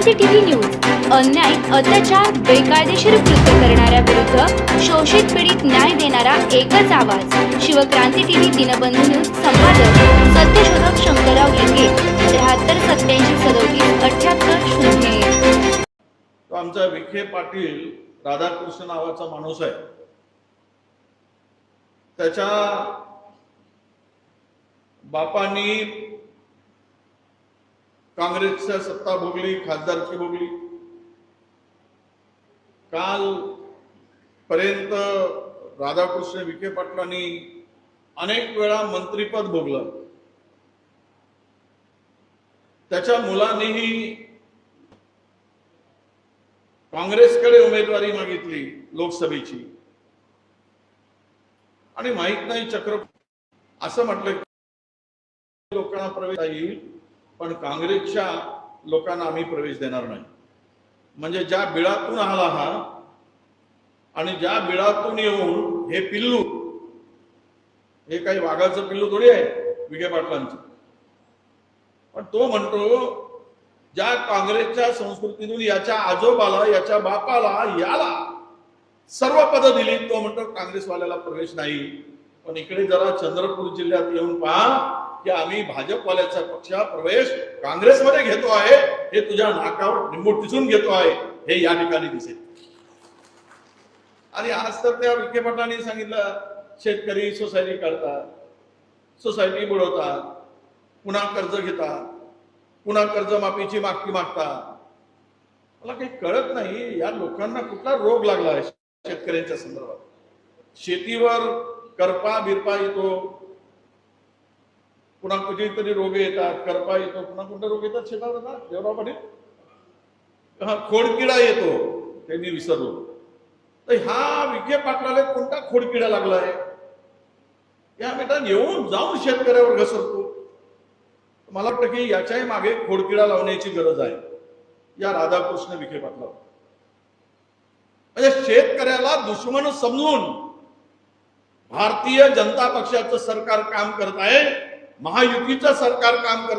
क्रांती TV news. अन्याय अत्याचार बेकायदेशीर कृत्य करणाऱ्या विरुद्ध शोषित पीडित न्याय देणारा एकच आवाज. शिवक्रांती टीव्ही दिनबंधू न्यूज संपादक सत्यशोधक शंकरराव लिंगे त्र्याहत्तर सत्याऐंशी सदोतीस अठ्याहत्तर शून्य तो आमचा विखे पाटील राधाकृष्ण नावाचा माणूस आहे. त्याच्या बापांनी काँग्रेसच्या सत्ता भोगली खासदारकी भोगली. काल पर्यंत राधाकृष्ण विखे पाटलांनी अनेक वेळा मंत्रीपद भोगलं. त्याच्या मुलांनीही काँग्रेसकडे उमेदवारी मागितली लोकसभेची. आणि माहीत नाही चक्र असं म्हटलं लोकांना प्रवेश येईल पण काँग्रेसच्या लोकांना आम्ही प्रवेश देणार नाही. म्हणजे ज्या बिळातून आला हा आणि ज्या बिळातून येऊन हे पिल्लू हे काही वाघाचं पिल्लू थोडी आहे विखे पाटलांचं. पण तो म्हणतो ज्या काँग्रेसच्या संस्कृतीतून याच्या आजोबाला याच्या बापाला याला सर्व पदं दिली तो म्हणतो काँग्रेसवाल्याला प्रवेश नाही. पण इकडे जरा चंद्रपूर जिल्ह्यात येऊन पहा की आम्ही भाजपवाल्याचा पक्ष प्रवेश काँग्रेसमध्ये घेतो आहे हे तुझ्या नाकावर निंबूट टिचून घेतो आहे हे या ठिकाणी दिसेल. आणि आज तर त्या विखे पाटलांनी सांगितलं शेतकरी सोसायटी काढतात सोसायटी बुडवतात पुन्हा कर्ज घेतात पुन्हा कर्जमाफीची मागणी मागतात. मला काही कळत नाही या लोकांना कुठला रोग लागला आहे शेतकऱ्यांच्या संदर्भात? शेतीवर करपा बिरपा येतो पुन्हा कुठेतरी रोग येतात करपा येतो पुन्हा कुठे रोग येतात शेतात ना देवरामध्ये हा खोडकिडा येतो ते मी विसरलो. तर ह्या विखे पाटलाला कोणता खोडकिडा लागलाय या बेटा येऊन जाऊन शेतकऱ्यावर घसरतो. मला वाटतं की याच्याही मागे खोडकिडा लावण्याची गरज आहे. या राधाकृष्ण विखे पाटलावर म्हणजे शेतकऱ्याला दुश्मन समजून भारतीय जनता पक्षाचं सरकार काम करत आहे. महायुतीचं सरकार काम करत.